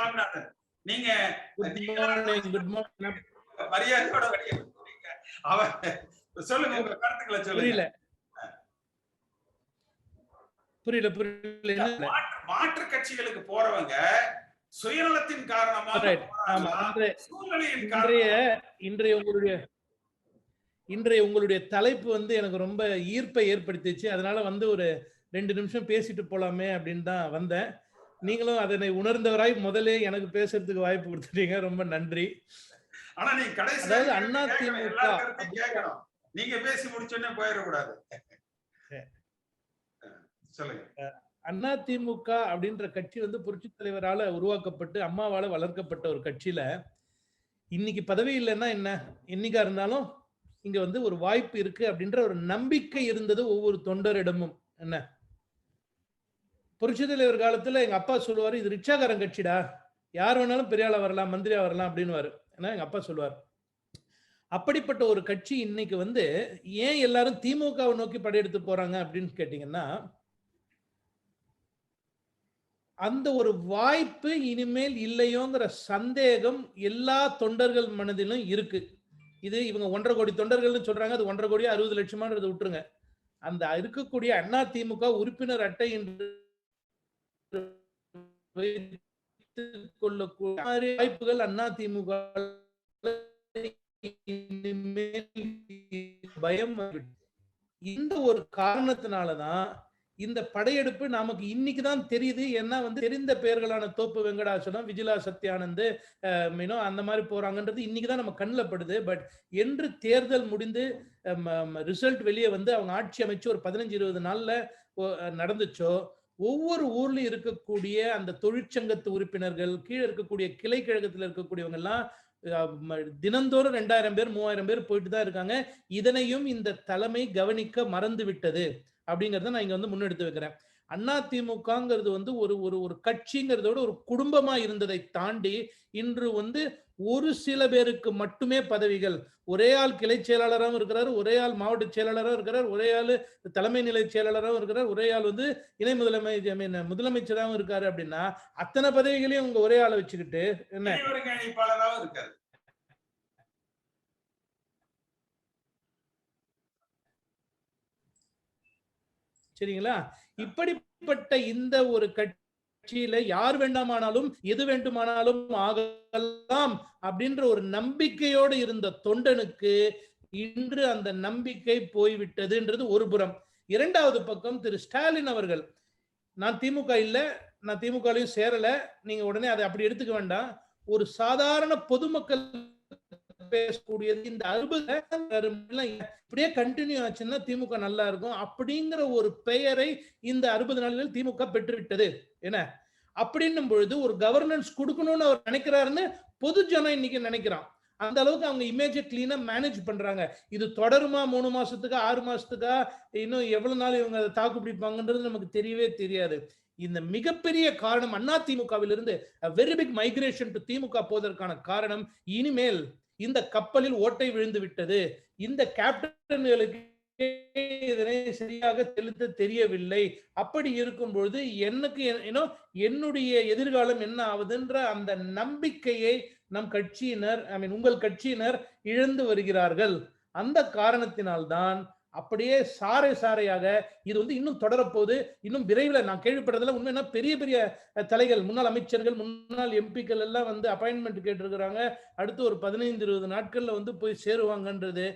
சாமிநாதன் நீங்க மரியாதையோட வெளியே. அவன் சொல்லுங்க உங்க கருத்துக்களை சொல்லுங்க. புரியல. புரியல மாற்று கட்சிகளுக்கு போறவங்க சுயநலத்தின் காரணமாக. இன்றைய உங்களுடைய இன்றைய உங்களுடைய தலைப்பு வந்து எனக்கு ரொம்ப ஈர்ப்பை ஏற்படுத்திச்சு. அதனால வந்து ஒரு ரெண்டு நிமிஷம் பேசிட்டு போலாமே அப்படின்னு தான் வந்தேன். நீங்களும் அதனை உணர்ந்தவராய் முதலே எனக்கு பேசுறதுக்கு வாய்ப்பு கொடுத்துட்டீங்க. ரொம்ப நன்றி. ஆனா நீங்க கடைசி அதாவது அண்ணா. திமுக கேட்கணும். நீங்க பேசி முடிச்சோடனே போயிடக்கூடாது. சொல்லுங்க. அண்ணா திமுக அப்படின்ற கட்சி வந்து புரட்சி தலைவரால உருவாக்கப்பட்டு அம்மாவால வளர்க்கப்பட்ட ஒரு கட்சியில இன்னைக்கு பதவி இல்லைன்னா என்ன? என்னைக்கா இருந்தாலும் இங்க வந்து ஒரு வாய்ப்பு இருக்கு அப்படின்ற ஒரு நம்பிக்கை இருந்தது ஒவ்வொரு தொண்டரிடமும். என்ன? புரட்சி தலைவர் காலத்துல எங்க அப்பா சொல்லுவாரு இது ரிக்ஷாக்காரன் கட்சிடா. யார் வேணாலும் பெரிய ஆளா வரலாம் மந்திரியா வரலாம் அப்படின்னு ஏன்னா எங்க அப்பா சொல்லுவார். அப்படிப்பட்ட ஒரு கட்சி இன்னைக்கு வந்து ஏன் எல்லாரும் திமுகவை நோக்கி படையெடுத்து போறாங்க அப்படின்னு கேட்டீங்கன்னா அந்த ஒரு வாய்ப்பு இனிமேல் இல்லையோங்கிற சந்தேகம் எல்லா தொண்டர்கள் மனதிலும் இருக்கு. இது இவங்க ஒன்றரை கோடி தொண்டர்கள்னு சொல்றாங்க அது ஒன்றரை கோடி அறுபது லட்சமானது விட்டுருங்க. அந்த இருக்கக்கூடிய அண்ணா திமுக உறுப்பினர் அட்டை என்று கொள்ளக்கூடிய வாய்ப்புகள் அண்ணா திமுக பயம் இந்த ஒரு காரணத்தினாலதான் இந்த படையெடுப்பு நமக்கு இன்னைக்கு தான் தெரியுது. ஏன்னா வந்து தெரிந்த பெயர்களான தோப்பு வெங்கடாசலம் விஜிலா சத்யானந்த் அஹ், அந்த மாதிரி போறாங்கன்றது இன்னைக்கு தான் நம்ம கண்ணில் படுது. பட் என்று தேர்தல் முடிந்து ரிசல்ட் வெளியே வந்து அவங்க ஆட்சி அமைச்சு ஒரு பதினஞ்சு இருபது நாள்ல நடந்துச்சோ ஒவ்வொரு ஊர்லயும் இருக்கக்கூடிய அந்த தொழிற்சங்கத்து உறுப்பினர்கள் கீழே இருக்கக்கூடிய கிளை கழகத்துல இருக்கக்கூடியவங்க எல்லாம் தினந்தோறும் ரெண்டாயிரம் பேர் மூவாயிரம் பேர் போயிட்டு தான் இருக்காங்க. இதனையும் இந்த தலைமை கவனிக்க மறந்து விட்டது அப்படிங்கறத நான் இங்க வந்து முன்னெடுத்து வைக்கிறேன். அண்ணா திமுகங்கிறது வந்து ஒரு ஒரு ஒரு கட்சிங்கிறதோட ஒரு குடும்பமா இருந்ததை தாண்டி இன்று வந்து ஒரு சில பேருக்கு மட்டுமே பதவிகள். ஒரே ஆள் கிளை செயலாளராகவும் இருக்கிறார் ஒரே ஆள் மாவட்ட செயலாளராகவும் இருக்கிறார் ஒரே ஆள் தலைமை நிலை செயலாளராகவும் இருக்கிறார் ஒரே ஆள் வந்து இணை முதலமை முதலமைச்சராகவும் இருக்காரு அப்படின்னா அத்தனை பதவிகளையும் உங்க ஒரே ஆளை வச்சுக்கிட்டு என்ன? இருக்காரு. சரிங்களா? இப்படிப்பட்ட இந்த ஒரு கட்சியில யார் வேண்டாமானாலும் எது வேண்டுமானாலும் ஆகலாம் அப்படின்ற ஒரு நம்பிக்கையோடு இருந்த தொண்டனுக்கு இன்று அந்த நம்பிக்கை போய்விட்டதுன்றது ஒரு புறம். இரண்டாவது பக்கம் திரு ஸ்டாலின் அவர்கள் நான் திமுக இல்ல நான் திமுகலையும் சேரல நீங்க உடனே அதை அப்படி எடுத்துக்க வேண்டாம். ஒரு சாதாரண பொதுமக்கள் பேசக்கூடியது. இந்த அறுபது இப்படியே கண்டினியூ ஆச்சுன்னா திமுக நல்லா இருக்கும். அப்படிங்கிற ஒரு பெயரை இந்த அறுபது நாளில் திமுக பெற்றுவிட்டது. என்ன? அப்படின்னும் பொழுது ஒரு கவர்னன்ஸ் கொடுக்கணும்னு அவர் நினைக்கிறாருன்னு பொது ஜனம் இன்னைக்கு நினைக்கிறான். அந்த அளவுக்கு அவங்க இமேஜை கிளீனா மேனேஜ் பண்றாங்க. இது தொடருமா மூணு மாசத்துக்கா ஆறு மாசத்துக்கா இன்னும் எவ்வளவு நாள் இவங்க அதை தாக்கு பிடிப்பாங்கன்றது நமக்கு தெரியவே தெரியாது. இந்த மிகப்பெரிய காரணம் Anna திமுகவிலிருந்து very big migration to DMK போவதற்கான காரணம் இனிமேல் இந்த கப்பலில் ஓட்டை விழுந்து விட்டது. இந்த கேப்டன்களுக்கு இதனை சரியாக செலுத்த தெரியவில்லை. அப்படி இருக்கும் பொழுது எனக்கு ஏன்னோ என்னுடைய எதிர்காலம் என்ன ஆகுதுன்ற அந்த நம்பிக்கையை நம் கட்சியினர் ஐ மீன் உங்கள் கட்சியினர் இழந்து வருகிறார்கள். அந்த காரணத்தினால்தான் அப்படியே சாறை சாறையாக இது வந்து இன்னும் தொடரப்போகுது. இன்னும் விரைவில் நான் கேள்விப்பட்டதில் உண்மைன்னா பெரிய பெரிய தலைகள் முன்னாள் அமைச்சர்கள் முன்னாள் எம்பிக்கள் எல்லாம் வந்து அப்பாயின்மெண்ட் கேட்டிருக்கிறாங்க. அடுத்து ஒரு பதினைந்து இருபது நாட்களில் வந்து போய் சேருவாங்கன்றது.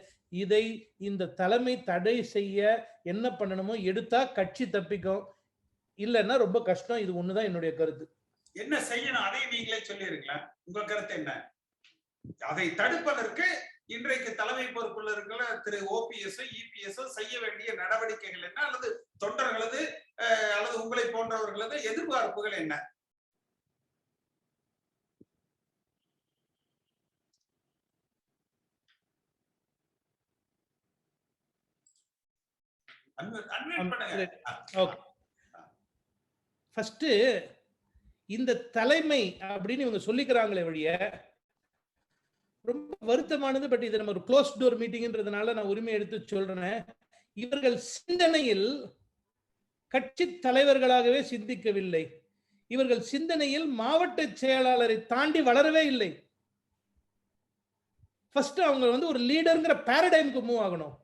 இதை இந்த தலைமை தடை செய்ய என்ன பண்ணணுமோ எடுத்தா கட்சி தப்பிக்கும். இல்லைன்னா ரொம்ப கஷ்டம். இது ஒண்ணுதான் என்னுடைய கருத்து. என்ன செய்யணும்? அதை நீங்களே சொல்லியிருக்கலாம் உங்க கருத்து என்ன? அதை தடுப்பதற்கு இன்றைக்கு தலைமை பொறுப்புள்ள இருக்கிற திரு ஓபிஎஸ் இபிஎஸ் செய்ய வேண்டிய நடவடிக்கைகள் என்ன? அல்லது தொண்டர்களது அல்லது உங்களை போன்றவர்களது எதிர்பார்ப்புகள் என்ன? ஃபர்ஸ்ட் இந்த தலைமை அப்படின்னு இவங்க சொல்லிக்கிறாங்களே வழிய ரொம்ப வருத்தமானது பட் இது நம்ம ஒரு க்ளோஸ் டோர் மீட்டிங்ன்றதுனால நான் உரிமை எடுத்து சொல்றேன். இவர்கள் சிந்தனையில் கட்சி தலைவர்களாகவே சிந்திக்கவில்லை. இவர்கள் சிந்தனையில் மாவட்ட செயலாளரை தாண்டி வளரவே இல்லை. ஃபர்ஸ்ட் அவங்க வந்து ஒரு லீடர்ங்கிற பேரடைமுக்கு மூவ் ஆகணும்.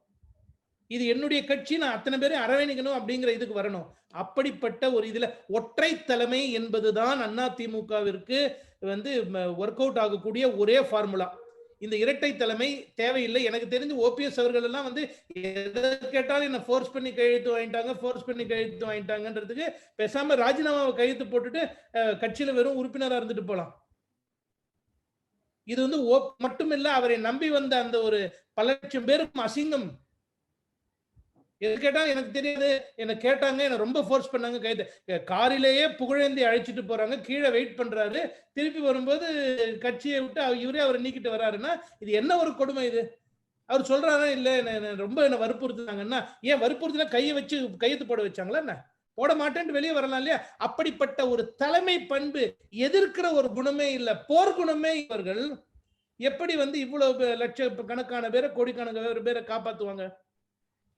இது என்னுடைய கட்சி நான் அத்தனை பேரையும் அரவணிக்கணும் அப்படிங்கிற இதுக்கு வரணும். அப்படிப்பட்ட ஒரு இதுல ஒற்றை தலைமை என்பதுதான் அதிமுகவிற்கு வந்து ஒர்க் அவுட் ஆகக்கூடிய ஒரே ஃபார்முலா இந்த இரட்டை தலைமை தேவையில்லை. எனக்கு தெரிஞ்சு ஓபிஎஸ் அவர்கள் எல்லாம் வந்து எதை கேட்டாலும் என்ன ஃபோர்ஸ் பண்ணி கையெழுத்து வாங்கிட்டாங்க ஃபோர்ஸ் பண்ணி கையெழுத்து வாங்கிட்டாங்கன்றதுக்கு பேசாம ராஜினாமாவை கையெழுத்து போட்டுட்டு கட்சியில வெறும் உறுப்பினரா இருந்துட்டு போலாம். இது வந்து ஓ மட்டுமில்ல அவரை நம்பி வந்த அந்த ஒரு பல லட்சம் பேருக்கும் அசிங்கம். எது கேட்டா எனக்கு தெரியாது. என்ன கேட்டாங்க என்ன ரொம்ப ஃபோர்ஸ் பண்ணாங்க கைது. காரிலேயே புகழேந்தி அழைச்சிட்டு போறாங்க கீழே வெயிட் பண்றாரு. திருப்பி வரும்போது கட்சியை விட்டு அவர் இவரே அவரை நீக்கிட்டு வராருன்னா இது என்ன ஒரு கொடுமை இது? அவர் சொல்றாரா இல்ல என்ன- ரொம்ப என்ன வற்புறுத்துனாங்கன்னா ஏன் வற்புறுத்தினா கையை வச்சு கையெழுத்து போட வச்சாங்களா என்ன? போட மாட்டேன்ட்டு வெளியே வரலாம் இல்லையா? அப்படிப்பட்ட ஒரு தலைமை பண்பு எதிர்க்கிற ஒரு குணமே இல்ல. போர் குணமே இவர்கள். எப்படி வந்து இவ்வளவு லட்ச கணக்கான பேரை கோடிக்கணக்கான பேரை காப்பாத்துவாங்க?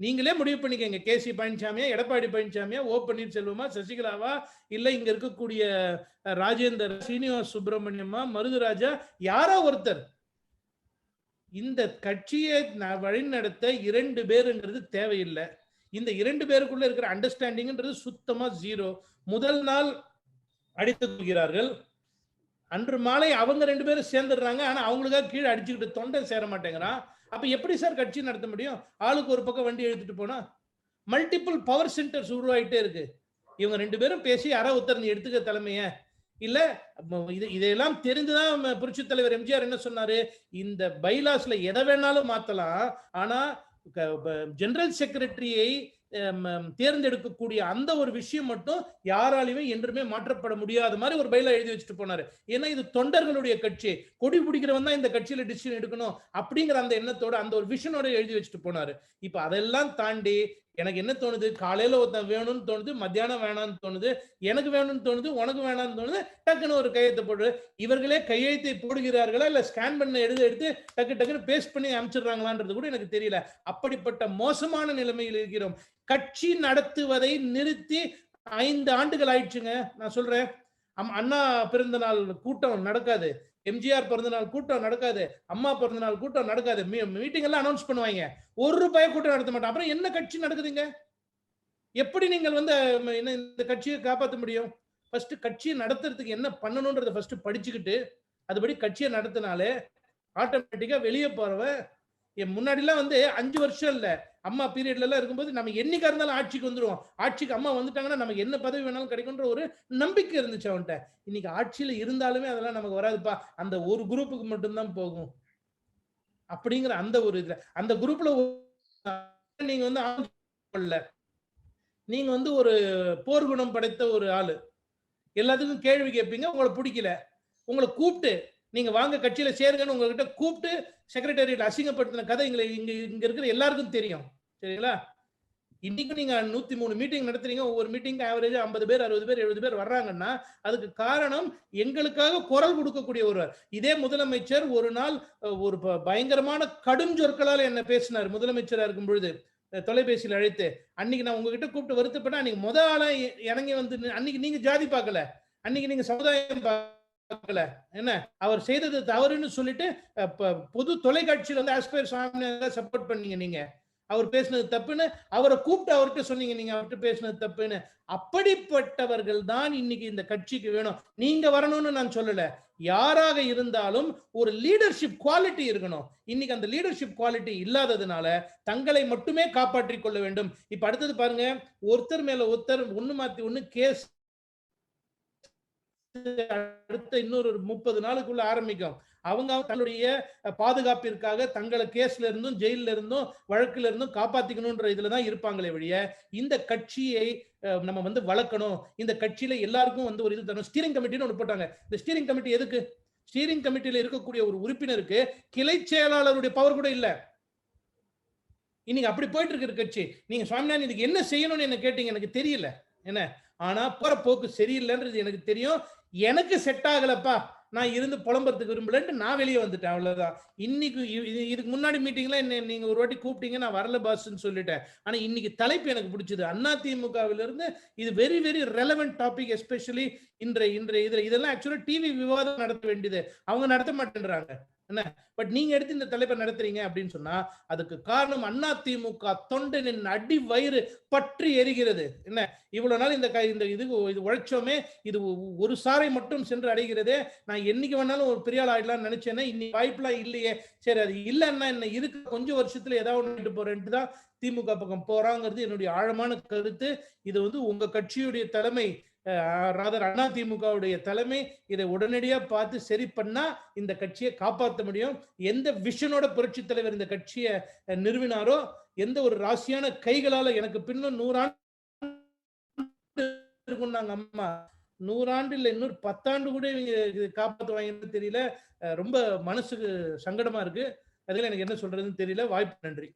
நீங்களே முடிவு பண்ணிக்கங்க. கே. சி. பழனிசாமியா எடப்பாடி பழனிசாமியா ஓ. பன்னீர்செல்வமா சசிகலாவா இல்ல இங்க இருக்கக்கூடிய ராஜேந்தர் சீனிவாஸ் சுப்பிரமணியமா மருதுராஜா யாரோ ஒருத்தர். இந்த கட்சியை வழிநடத்த இரண்டு பேருங்கிறது தேவையில்லை. இந்த இரண்டு பேருக்குள்ள இருக்கிற அண்டர்ஸ்டாண்டிங்ன்றது சுத்தமா ஜீரோ முதல் நாள் அடித்து கொள்கிறார்கள் அன்று மாலை அவங்க ரெண்டு பேரும் சேர்ந்துடுறாங்க. ஆனா அவங்களுக்காக கீழே அடிச்சுக்கிட்டு தொண்டை சேர மாட்டேங்கிறான். அப்ப எப்படி சார் கட்சி நடத்த முடியும்? ஆளுக்கு ஒரு பக்கம் வண்டி எழுத்துட்டு போனா மல்டிபிள் பவர் சென்டர்ஸ் உருவாயிட்டே இருக்கு. இவங்க ரெண்டு பேரும் பேசி அற உத்தரவு நீ எடுத்துக்க தலைமைய. இல்ல இது இதையெல்லாம் தெரிந்துதான் புரட்சி புரட்சித் தலைவர் எம்ஜிஆர் என்ன சொன்னாரு? இந்த பைலாஸ்ல எதை வேணாலும் மாத்தலாம். ஆனா ஜெனரல் செக்ரட்டரியை தேர்ந்தெடுக்கக்கூடிய அந்த ஒரு விஷயம் மட்டும் யாராலையுமே என்றுமே மாற்றப்பட முடியாத மாதிரி ஒரு பயில எழுதி வச்சுட்டு போனாரு. ஏன்னா இது தொண்டர்களுடைய கட்சி. கொடி பிடிக்கிறவன் தான் இந்த கட்சியில டிசிஷன் எடுக்கணும் அப்படிங்கிற அந்த எண்ணத்தோட அந்த ஒரு விஷனோட எழுதி வச்சுட்டு போனாரு. இப்ப அதெல்லாம் தாண்டி எனக்கு என்ன தோணுது? காலையில ஒருத்தன் வேணும்னு தோணுது மத்தியானம் வேணாம்னு தோணுது எனக்கு வேணும்னு தோணுது உனக்கு வேணாம்னு தோணுது டக்குன்னு ஒரு கையெழுத்து போடுறது இவர்களே கையெழுத்தை போடுகிறார்களா இல்ல ஸ்கேன் பண்ண எழுத எடுத்து டக்கு டக்குன்னு பேஸ்ட் பண்ணி அனுப்பிச்சிடுறாங்களான்றது கூட எனக்கு தெரியல. அப்படிப்பட்ட மோசமான நிலைமையில் இருக்கிறோம். கட்சி நடத்துவதை நிறுத்தி ஐந்து ஆண்டுகள் ஆயிடுச்சுங்க. நான் சொல்றேன். அம்- அண்ணா பிறந்த நாள் கூட்டம் நடக்காது. எம்ஜிஆர் பிறந்தநாள் கூட்டம் நடக்காது அம்மா பிறந்தநாள் கூட்டம் நடக்காது. மீட்டிங் எல்லாம் அனௌன்ஸ் பண்ணுவாங்க. ஒரு ரூபாய் கூட்டம் நடத்த மாட்டோம். அப்புறம் என்ன கட்சி நடக்குதுங்க? எப்படி நீங்கள் வந்து என்ன இந்த கட்சியை காப்பாற்ற முடியும்? ஃபர்ஸ்ட் கட்சியை நடத்துறதுக்கு என்ன பண்ணணும்ன்றத ஃபர்ஸ்ட் படிச்சுக்கிட்டு அதுபடி கட்சியை நடத்தினாலே ஆட்டோமேட்டிக்கா வெளியே போறவன் என் முன்னாடிலாம் வந்து அஞ்சு வருஷம் இல்லை. அம்மா பீரியட்லலாம் இருக்கும்போது நம்ம என்னைக்கா இருந்தாலும் ஆட்சிக்கு வந்துடுவோம் ஆட்சிக்கு அம்மா வந்துட்டாங்கன்னா நமக்கு என்ன பதவி வேணாலும் கிடைக்கும்ன்ற ஒரு நம்பிக்கை இருந்துச்சு அவன்கிட்ட. இன்னைக்கு ஆட்சியில் இருந்தாலுமே அதெல்லாம் நமக்கு வராதுப்பா. அந்த ஒரு குரூப்புக்கு மட்டும்தான் போகும். அப்படிங்கிற அந்த ஒரு இதுல. அந்த குரூப்ல நீங்க வந்து ஆளு நீங்க வந்து ஒரு போர்க்குணம் படைத்த ஒரு ஆளு. எல்லாத்துக்கும் கேள்வி கேட்பீங்க. உங்களை பிடிக்கல. உங்களை கூப்பிட்டு நீங்க வாங்க கட்சியில சேருங்கன்னு உங்ககிட்ட கூப்பிட்டு செக்ரட்டரியேட் அசிங்கப்படுத்தின கதை எங்களை இங்க இங்க இருக்கிற எல்லாருக்கும் தெரியும். சரிங்களா? இன்னைக்கு நீங்க நூத்தி மூணு மீட்டிங் நடத்துறீங்க. ஒவ்வொரு மீட்டிங் ஆவரேஜ் ஐம்பது பேர் அறுபது பேர் எழுபது பேர் வர்றாங்கன்னா அதுக்கு காரணம் எங்களுக்காக குரல் கொடுக்கக்கூடிய ஒருவர். இதே முதலமைச்சர் ஒரு நாள் ஒரு ப- பயங்கரமான கடும் சொற்களால் என்ன பேசினார். முதலமைச்சரா இருக்கும் பொழுது தொலைபேசியில் அழைத்து அன்னைக்கு நான் உங்ககிட்ட கூப்பிட்டு வருத்தப்பட்டேன். அன்னைக்கு முத ஆளா இறங்கி வந்து அன்னைக்கு நீங்க ஜாதி பார்க்கல. அன்னைக்கு நீங்க சமுதாயம் பார்க்கல என்ன? அவர் செய்தது தவறுன்னு சொல்லிட்டு பொது தொலைக்காட்சியில வந்து ஆஸ்பயர் சாமியார் சப்போர்ட் பண்ணீங்க நீங்க. அவர் பேசினது தப்புன்னு அவரை கூப்பிட்டு அவர்கிட்ட சொன்னீங்க நீங்க அவர்கிட்ட பேசினது தப்புன்னு. அப்படிப்பட்டவர்கள் தான் இன்னைக்கு இந்த கட்சிக்கு வேணும். நீங்க வரணும்னு நான் சொல்லல. யாராக இருந்தாலும் ஒரு லீடர்ஷிப் குவாலிட்டி இருக்கணும். இன்னைக்கு அந்த லீடர்ஷிப் குவாலிட்டி இல்லாததுனால தங்களை மட்டுமே காப்பாற்றிக் கொள்ள வேண்டும். இப்ப அடுத்தது பாருங்க ஒருத்தர் மேல ஒருத்தர் ஒண்ணு மாத்தி ஒண்ணு கேஸ் அடுத்த இன்னொரு முப்பது நாளுக்குள்ள ஆரம்பிக்கும். அவங்க தன்னுடைய பாதுகாப்பிற்காக தங்களை கேஸ்ல இருந்தும் ஜெயில இருந்தும் வழக்குல இருந்தும் காப்பாத்திக்கணும்ன்ற இதுல தான் இருப்பாங்களே வழிய இந்த கட்சியை நம்ம வந்து வளர்க்கணும். இந்த கட்சியில எல்லாருக்கும் வந்து ஒரு இது தரணும். ஸ்டீரிங் கமிட்டின்னு ஒன்று போட்டாங்க. இந்த ஸ்டீரிங் கமிட்டி எதுக்கு? ஸ்டீரிங் கமிட்டியில இருக்கக்கூடிய ஒரு உறுப்பினருக்கு கிளை செயலாளருடைய பவர் கூட இல்ல. இன்னைக்கு அப்படி போயிட்டு இருக்கிற கட்சி. நீங்க சுவாமிநாதன் இதுக்கு என்ன செய்யணும்னு என்ன கேட்டீங்க? எனக்கு தெரியல. என்ன? ஆனா போற போக்கு சரியில்லைன்றது எனக்கு தெரியும். எனக்கு செட் ஆகலப்பா. நான் இருந்து புலம்புறதுக்கு விரும்பலன்ட்டு நான் வெளியே வந்துட்டேன் அவ்வளவுதான். இன்னைக்கு இது- இதுக்கு முன்னாடி மீட்டிங்ல என்ன நீங்க ஒரு வாட்டி கூப்பிட்டீங்க நான் வரல பாஸ்ன்னு சொல்லிட்டேன். ஆனா இன்னைக்கு தலைப்பு எனக்கு பிடிச்சது. அண்ணா திமுகவிலிருந்து இது very very relevant topic especially இன்றைய இன்றைய இதுல. இதெல்லாம் ஆக்சுவலா டிவி விவாதம் நடத்த வேண்டியது. அவங்க நடத்த மாட்டேன்றாங்க. என்ன? பட் நீங்க எடுத்து இந்த தலைப்பை நடத்துறீங்க அப்படின்னு சொன்னா அதுக்கு காரணம் அண்ணா திமுக தொண்டனின் அடி வயிறு பற்றி எரிகிறது. என்ன? இவ்வளவு நாள் இந்த க- இந்த இது இது உழைச்சோமே இது ஒரு சாரை மட்டும் சென்று அடைகிறதே நான் என்னைக்கு வேணாலும் ஒரு பெரிய ஆள் ஆயிடலாம்னு நினைச்சேன்னா இன்னைக்கு வாய்ப்புலாம் இல்லையே. சரி அது இல்லைன்னா என்ன இருக்கு கொஞ்சம் வருஷத்துல ஏதாவது ஒன்று போறேன்ட்டு தான் திமுக பக்கம் போறாங்கிறது என்னுடைய ஆழமான கருத்து. இது வந்து உங்க கட்சியுடைய தலைமை ராதர் அண்ணா திமுகவுடைய தலைமை இதை உடனடியா பார்த்து சரி பண்ணா இந்த கட்சியை காப்பாற்ற முடியும். எந்த விஷனோட புரட்சி தலைவர் இந்த கட்சியை நிறுவினாரோ எந்த ஒரு ராசியான கைகளால எனக்கு பின்னும் நூறாண்டு இருக்கும்னாங்க அம்மா நூறாண்டு இல்ல இன்னொரு பத்தாண்டு கூட இவங்க இது காப்பாத்துவாங்கன்னு தெரியல. ரொம்ப மனசுக்கு சங்கடமா இருக்கு. அதுல எனக்கு என்ன சொல்றதுன்னு தெரியல. வாய்ப்பு நன்றி.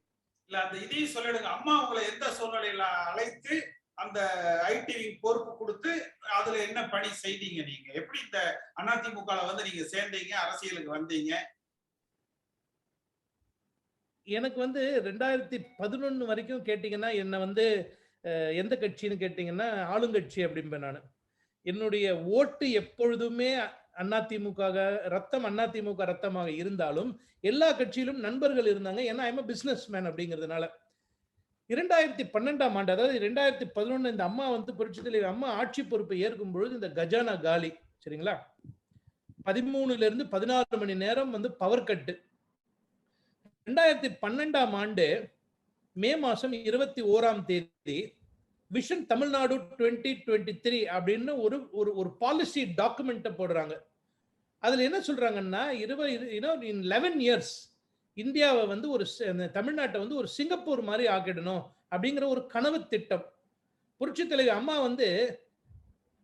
இல்ல அந்த இதையும் சொல்லிடுங்க. அம்மா உங்களை எந்த சூழ்நிலையில அழைத்து அந்த ஐடி பொறுப்பு கொடுத்து அதுல என்ன பணி செய்தீங்க நீங்க? எப்படி இந்த அதிமுக வந்து நீங்க சேர்ந்தீங்க? அரசியலுக்கு வந்தீங்க? எனக்கு வந்து ரெண்டாயிரத்தி பதினொன்னு வரைக்கும் கேட்டீங்கன்னா என்னை வந்து எந்த கட்சின்னு கேட்டீங்கன்னா ஆளுங்கட்சி அப்படிம்பேன் நான். என்னுடைய ஓட்டு எப்பொழுதுமே அதிமுக ரத்தம் அதிமுக ரத்தமாக இருந்தாலும் எல்லா கட்சியிலும் நண்பர்கள் இருந்தாங்க. ஏன்னா ஐம் பிசினஸ் மேன் அப்படிங்கிறதுனால. இரண்டாயிரத்தி பன்னெண்டாம் ஆண்டு அதாவது இரண்டாயிரத்தி பதினொன்று இந்த அம்மா வந்து புரட்சி தலைவர் அம்மா ஆட்சி பொறுப்பை ஏற்கும் பொழுது இந்த கஜானா காலி சரிங்களா? பதிமூணுல இருந்து பதினாறு மணி நேரம் வந்து பவர் கட்டு ரெண்டாயிரத்தி பன்னெண்டாம் ஆண்டு மே மாசம் இருபத்தி ஓராம் தேதி vision Tamil Nadu twenty twenty three அப்படின்னு ஒரு ஒரு ஒரு பாலிசி டாக்குமெண்ட்டை போடுறாங்க. அதில் என்ன சொல்றாங்கன்னா இருபது இன் லெவன் இயர்ஸ் இந்தியாவை வந்து ஒரு அந்த தமிழ்நாட்டை வந்து ஒரு சிங்கப்பூர் மாதிரி ஆக்கிடணும் அப்படிங்கிற ஒரு கனவு திட்டம். புரட்சி தலைவர் அம்மா வந்து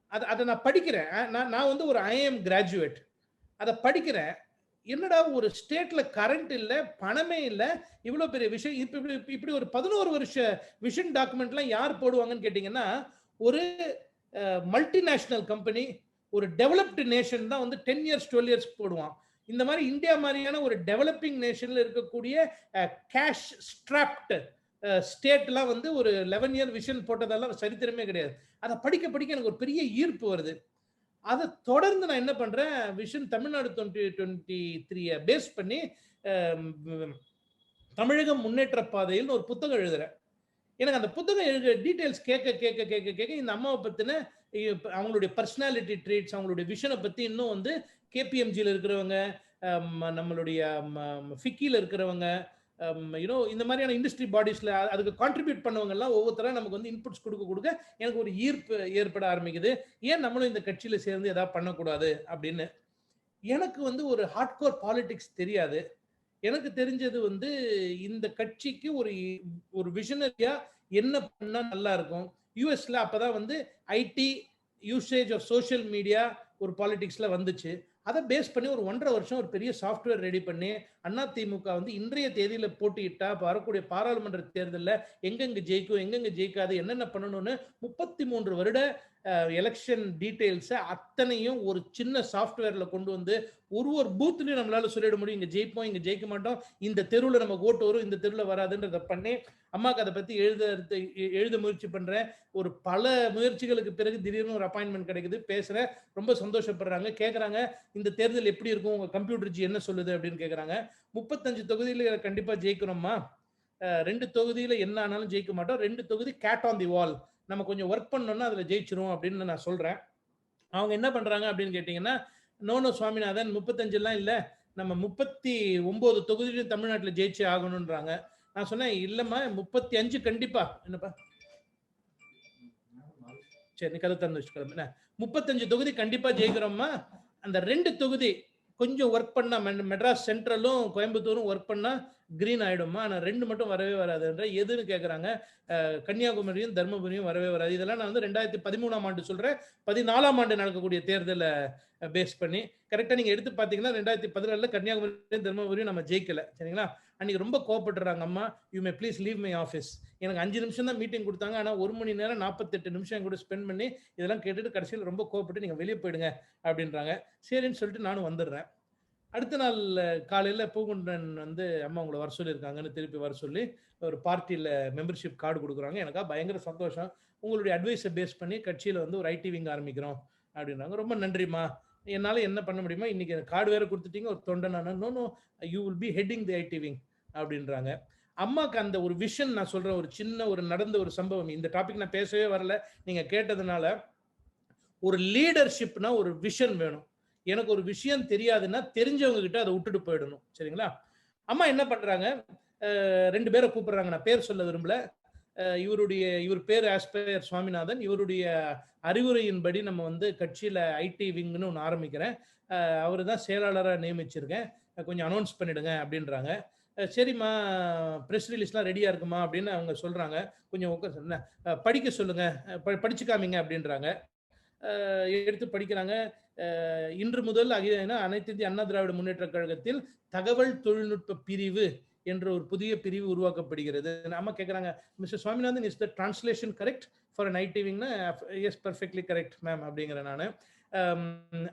அதை அதை நான் படிக்கிறேன். நான் நான் வந்து ஒரு ஐஎம் கிராஜுவேட் அதை படிக்கிறேன். என்னடா ஒரு ஸ்டேட்ல கரண்ட் இல்லை பணமே இல்லை இவ்வளோ பெரிய விஷயம் இப்படி இப்படி- இப்படி ஒரு பதினோரு வருஷ விஷன் டாக்குமெண்ட்லாம் யார் போடுவாங்கன்னு கேட்டிங்கன்னா ஒரு மல்டிநேஷனல் கம்பெனி ஒரு டெவலப்டு நேஷன் தான் வந்து டென் இயர்ஸ் டுவெல் இயர்ஸ் போடுவான். இந்த மாதிரி இந்தியா மாதிரியான ஒரு டெவலப்பிங் நேஷன்ல இருக்கக்கூடிய கேஷ் ஸ்ட்ராப்டு ஸ்டேட்லாம் வந்து ஒரு லெவன் இயர் விஷன் போட்டதெல்லாம் சரித்திரமே கிடையாது. அதை படிக்க படிக்க எனக்கு ஒரு பெரிய ஈர்ப்பு வருது. அதை தொடர்ந்து நான் என்ன பண்றேன் விஷன் தமிழ்நாடு டுவெண்ட்டி டுவெண்ட்டி த்ரீயை பேஸ் பண்ணி தமிழகம் முன்னேற்ற பாதையில் ஒரு புத்தகம் எழுதுறேன். எனக்கு அந்த புத்தகம் எழுத டீட்டெயில்ஸ் கேட்க கேட்க கேட்க கேட்க இந்த அம்மாவை பற்றின அவங்களுடைய பர்சனாலிட்டி ட்ரீட்ஸ் அவங்களுடைய விஷனை பற்றி இன்னும் வந்து கேபிஎம்ஜியில் இருக்கிறவங்க நம்மளுடைய ஃபிக்கியில் இருக்கிறவங்க Um, யூனோ இந்த மாதிரியான இண்டஸ்ட்ரி பாடிஸ்ல அதுக்கு கான்ட்ரிபியூட் பண்ணவங்கெல்லாம் ஒவ்வொருத்தராக ஒவ்வொருத்தரா நமக்கு வந்து இன்புட்ஸ் கொடுக்க கொடுக்க எனக்கு ஒரு ஈர்ப்பு ஏற்பட ஆரம்பிக்குது. ஏன் நம்மளும் இந்த கட்சியில சேர்ந்து ஏதாவது பண்ணக்கூடாது அப்படின்னு? எனக்கு வந்து ஒரு ஹார்ட்கோர் பாலிடிக்ஸ் தெரியாது. எனக்கு தெரிஞ்சது வந்து இந்த கட்சிக்கு ஒரு ஒரு விஷனரியா என்ன பண்ணால் நல்லா இருக்கும்? யூஎஸ்ல அப்பதான் வந்து IT usage of social media ஒரு பாலிடிக்ஸ்ல வந்துச்சு. அதை பேஸ் பண்ணி ஒரு ஒன்றரை வருஷம் ஒரு பெரிய சாஃப்ட்வேர் ரெடி பண்ணி அண்ணா திமுக வந்து இன்றைய தேதியில போட்டியிட்டா வரக்கூடிய பாராளுமன்ற தேர்தலில் எங்கெங்க ஜெயிக்கும் எங்கெங்க ஜெயிக்காது என்னென்ன பண்ணணும்னு முப்பத்தி மூன்று வருட எலெக்ஷன் டீட்டெயில்ஸை அத்தனையும் ஒரு சின்ன சாஃப்ட்வேர்ல கொண்டு வந்து ஒரு ஒரு பூத்லயும் நம்மளால சொல்லிட முடியும். இங்க ஜெயிப்போம் இங்க ஜெயிக்க மாட்டோம். இந்த தெருவுல நம்ம ஓட்டு வரும் இந்த தெருவுல வராதுன்றத பண்ணி அம்மாக்கு அதை பத்தி எழுத எழுத முயற்சி பண்றேன். ஒரு பல முயற்சிகளுக்கு பிறகு திடீர்னு ஒரு அப்பாயின்மெண்ட் கிடைக்குது. பேசுறேன் ரொம்ப சந்தோஷப்படுறாங்க. கேக்குறாங்க இந்த தேர்தல் எப்படி இருக்கும்? உங்க கம்ப்யூட்டர் ஜி என்ன சொல்லுது? அப்படின்னு கேக்குறாங்க. முப்பத்தஞ்சு தொகுதியில கண்டிப்பா ஜெயிக்கிறோமா ரெண்டு தொகுதியில என்ன ஆனாலும் ஜெயிக்க மாட்டோம். ரெண்டு தொகுதி கேட் ஆன் தி வால் நம்ம கொஞ்சம் ஒர்க் பண்ணோம்னா அதுல ஜெயிச்சிரும் அப்படின்னு நான் சொல்றேன். அவங்க என்ன பண்றாங்க அப்படின்னு கேட்டீங்கன்னா நோனோ சுவாமிநாதன் முப்பத்தஞ்சுலாம் இல்ல நம்ம முப்பத்தி ஒன்பது தொகுதியிலும் தமிழ்நாட்டில் ஜெயிச்சு ஆகணும்ன்றாங்க. நான் சொன்னேன் இல்லம்மா முப்பத்தி அஞ்சு கண்டிப்பா. என்னப்பா? சரி கதை திறந்து வச்சுக்கிறோம் என்ன? முப்பத்தஞ்சு தொகுதி கண்டிப்பா ஜெயிக்கிறோம்மா. அந்த ரெண்டு தொகுதி கொஞ்சம் ஒர்க் பண்ணால் மெட்ராஸ் சென்ட்ரலும் கோயம்புத்தூரும் ஒர்க் பண்ணா கிரீன் ஆயிடுமா ஆனால் ரெண்டு மட்டும் வரவே வராதுன்ற எதுன்னு கேட்குறாங்க கன்னியாகுமரியும் தர்மபுரியும் வரவே வராது. இதெல்லாம் நான் வந்து ரெண்டாயிரத்தி பதிமூணாம் ஆண்டு சொல்கிறேன் பதினாலாம் ஆண்டு நடக்கக்கூடிய தேர்தலை பேஸ் பண்ணி. கரெக்டாக நீங்கள் எடுத்து பார்த்தீங்கன்னா ரெண்டாயிரத்தி பதினாலுல கன்னியாகுமரியும் தர்மபுரியும் நம்ம ஜெயிக்கலை. சரிங்களா? அன்னைக்கு ரொம்ப கோவப்பட்டுறாங்க அம்மா you may please leave my office எனக்கு அஞ்சு நிமிஷம் தான் மீட்டிங் கொடுத்தாங்க. ஆனால் ஒரு மணி நேரம் நாற்பத்தெட்டு நிமிஷம் என் கூட ஸ்பெண்ட் பண்ணி இதெல்லாம் கேட்டுட்டு கடைசியில் ரொம்ப கோவப்பட்டு நீங்கள் வெளியே போயிடுங்க அப்படின்றாங்க. சரின்னு சொல்லிட்டு நானும் வந்துடுறேன். அடுத்த நாள் காலையில் பூகுண்டன் வந்து அம்மா உங்களை வர சொல்லியிருக்காங்கன்னு திருப்பி வர சொல்லி ஒரு பார்ட்டியில் மெம்பர்ஷிப் கார்டு கொடுக்குறாங்க. எனக்கா பயங்கர சந்தோஷம். உங்களுடைய அட்வைஸை பேஸ் பண்ணி கட்சியில் வந்து ஒரு ஐடி விங் ஆரம்பிக்கிறோம் அப்படின்றாங்க. ரொம்ப நன்றிம்மா. என்னால் என்ன பண்ண முடியுமா இன்னைக்கு கார்டு வேறு கொடுத்துட்டீங்க ஒரு தொண்டனான no no you will be heading the IT wing அப்படின்றாங்க. அம்மாக்கு அந்த ஒரு விஷன் நான் சொல்றேன் ஒரு சின்ன ஒரு நடந்த ஒரு சம்பவம் இந்த டாபிக் நான் பேசவே வரல. நீங்க கேட்டதுனால ஒரு லீடர்ஷிப்னா ஒரு விஷன் வேணும். எனக்கு ஒரு விஷயம் தெரியாதுன்னா தெரிஞ்சவங்க கிட்ட அதை விட்டுட்டு போயிடணும். சரிங்களா? அம்மா என்ன பண்றாங்க? ரெண்டு பேரை கூப்பிடுறாங்க. நான் பேர் சொல்ல விரும்பல. இவருடைய இவர் பேர் ஆஸ்பயர் சுவாமிநாதன். இவருடைய அறிவுரையின்படி நம்ம வந்து கட்சியில ஐடி விங்னு ஒன்று ஆரம்பிக்கிறேன். அவர் தான் செயலாளராக நியமிச்சிருக்கேன். கொஞ்சம் அனௌன்ஸ் பண்ணிடுங்க அப்படின்றாங்க. சரிம்மா ப்ரெஸ் ரிலீஸ்லாம் ரெடியாக இருக்குமா அப்படின்னு அவங்க சொல்கிறாங்க கொஞ்சம் உட்கார் சொன்ன படிக்க சொல்லுங்கள் ப படிச்சு காமிங்க அப்படின்றாங்க எடுத்து படிக்கிறாங்க. இன்று முதல் அகில அனைத்து இந்திய அண்ணா திராவிட முன்னேற்ற கழகத்தில் தகவல் தொழில்நுட்ப பிரிவு என்ற ஒரு புதிய பிரிவு உருவாக்கப்படுகிறது. நம்ம கேட்குறாங்க mister Swaminathan is the translation correct for night ஐடிவிங்னா yes perfectly correct ma'am அப்படிங்கிறேன் நான்.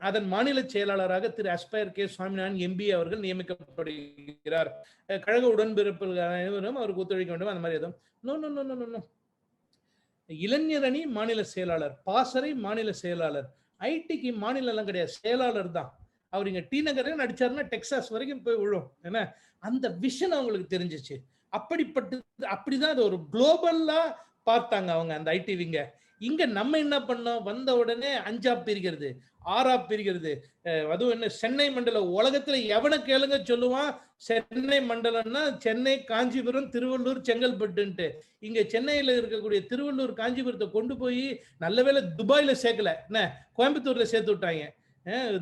அதன் மாநில செயலாளராக திரு அஸ்பயர் கே சுவாமிநாதன் எம்பி அவர்கள் நியமிக்கப்படுகிறார். கழக உடன்பிறப்புகள் அனைவரும் அவருக்கு ஒத்துழைக்க வேண்டும். அந்த மாதிரி எதுவும் no no no no no இளைஞரணி மாநில செயலாளர் பாசறை மாநில செயலாளர். ஐடிக்கு மாநிலம் எல்லாம் கிடையாது. செயலாளர் தான். அவர் இங்க டி நகரே நடிச்சாருன்னா டெக்சாஸ் வரைக்கும் போய் விழும். என்ன? அந்த விஷன் அவங்களுக்கு தெரிஞ்சிச்சு. அப்படிப்பட்டு அப்படிதான் அது ஒரு குளோபல்லா பார்த்தாங்க அவங்க அந்த ஐடிவிங்க இங்க நம்ம என்ன பண்ணோம்? வந்த உடனே அஞ்சா பிரிக்கிறது ஆறா பிரிக்கிறது அதுவும் என்ன? சென்னை மண்டலம் உலகத்துல எவனை கேளுங்க சொல்லுவான்? சென்னை மண்டலம்னா சென்னை காஞ்சிபுரம் திருவள்ளூர் செங்கல்பட்டுன்ட்டு. இங்க சென்னையில இருக்கக்கூடிய திருவள்ளூர் காஞ்சிபுரத்தை கொண்டு போய் நல்ல வேளை துபாயில சேர்க்கல. என்ன? கோயம்புத்தூர்ல சேர்த்து விட்டாங்க.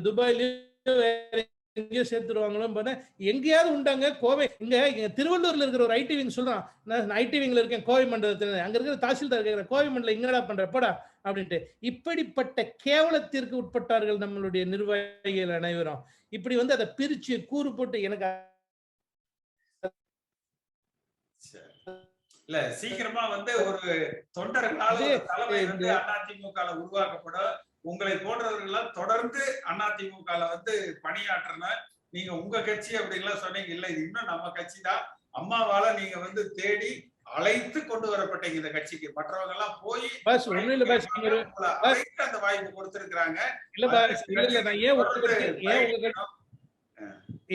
துபாயிலயும் எங்கேயோ சேர்த்துருவாங்களோ பார்த்தா எங்கேயாவது உண்டாங்க கோவை இங்க திருவள்ளூர்ல இருக்கிற ஒரு ஐடி விங் சொல்றான். நான் ஐடி விங்ல இருக்கேன் கோவை மண்டலத்துல. அங்க இருக்கிற தாசில்தார் கேட்கிறேன் கோவை மண்டலம் இங்கடா பண்ற போடா அப்படின்ட்டு. இப்படிப்பட்ட கேவலத்திற்கு உட்பட்டார்கள் நம்மளுடைய நிர்வாகிகள் அனைவரும். இப்படி வந்து அதை பிரிச்சு கூறு போட்டு எனக்கு இல்ல சீக்கிரமா வந்து ஒரு தொண்டர்களால தலைமை வந்து அதிமுக உருவாக்கப்படும். உங்களை போன்றவர்கள்லாம் தொடர்ந்து அதிமுக வந்து பணியாற்றணும் நீங்க உங்க கட்சி அப்படின்லாம் சொன்னீங்க. இல்ல இது இன்னும் நம்ம கட்சி தான் அம்மாவால நீங்க வந்து தேடி அழைத்து கொண்டு வரப்பட்டீங்க இந்த கட்சிக்கு. மற்றவங்க எல்லாம் போய் பாஸ் ஒண்ணும் இல்ல பாஸ் அழைத்து அந்த வாய்ப்பு கொடுத்திருக்கிறாங்க. இல்ல பாஸ் இல்ல இல்ல நான் ஏன் உங்க கட்சி ஏன் உங்க கட்சி?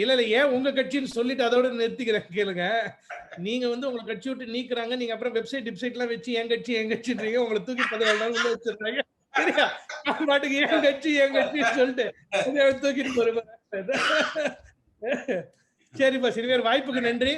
இல்ல இல்ல ஏன் உங்க கட்சின்னு சொல்லிட்டு அதோட நிறுத்திக்கிறேன் கேளுங்க. நீங்க வந்து உங்களை கட்சி விட்டு நீக்குறாங்க. நீங்க அப்புறம் வெப்சைட் வெப்சைட் எல்லாம் வச்சு என் கட்சி என் கட்சின்றீங்க. உங்களை தூக்கி பதினாலு நாள் உள்ள வச்சிருக்காங்க சரியா நான் பாட்டுக்கு என் கட்சி என் கட்சின்னு சொல்லிட்டு தூக்கிட்டு போறேன் சரிப்பா சரி வாய்ப்புக்கு நன்றி